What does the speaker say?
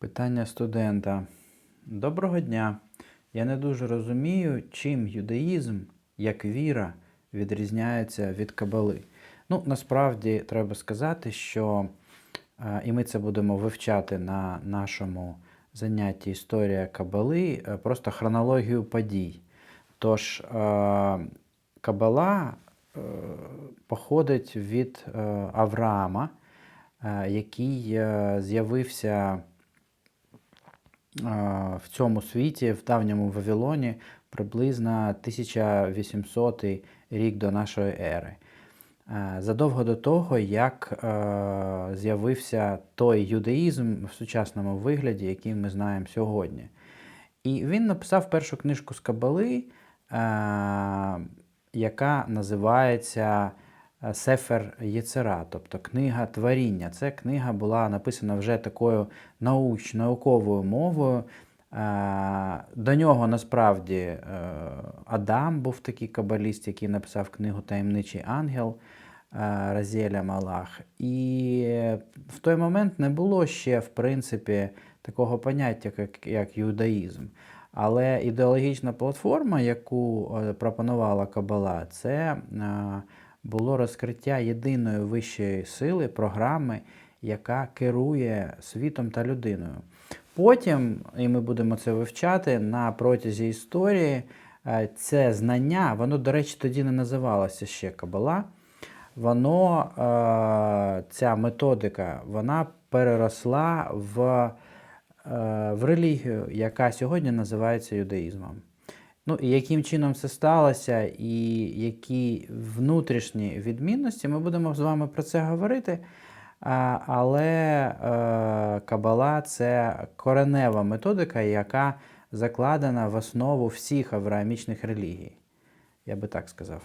Питання студента. Доброго дня. Я не дуже розумію, чим юдаїзм, як віра, відрізняється від кабали. Ну, насправді треба сказати, що е, і ми це будемо вивчати на нашому занятті історія кабали, е, просто хронологію подій. Тож, е, кабала походить від Авраама, який з'явився в цьому світі, в давньому Вавилоні, приблизно 1800 рік до нашої ери. Задовго до того, як з'явився той юдаїзм в сучасному вигляді, який ми знаємо сьогодні. І він написав першу книжку з Кабали, яка називається Сефер Єцера, тобто книга творіння. Це книга була написана вже такою науч, науковою мовою. Е, До нього насправді е, Адам був такий кабаліст, який написав книгу Таємничий ангел е, Разіеля Малах. І в той момент не було ще, в принципі, такого поняття, як, як юдаїзм. Але ідеологічна платформа, яку е, пропонувала Кабала, це е, було розкриття єдиної вищої сили, програми, яка керує світом та людиною. Потім, і ми будемо це вивчати на протязі історії, е, це знання, воно, до речі, тоді не називалося ще Кабала. Воно, е, ця методика, вона переросла в, е, в релігію, яка сьогодні називається юдаїзмом. Ну, яким чином це сталося, і які внутрішні відмінності, ми будемо з вами про це говорити. Але е, Кабала це коренева методика, яка закладена в основу всіх авраамічних релігій. Я би так сказав.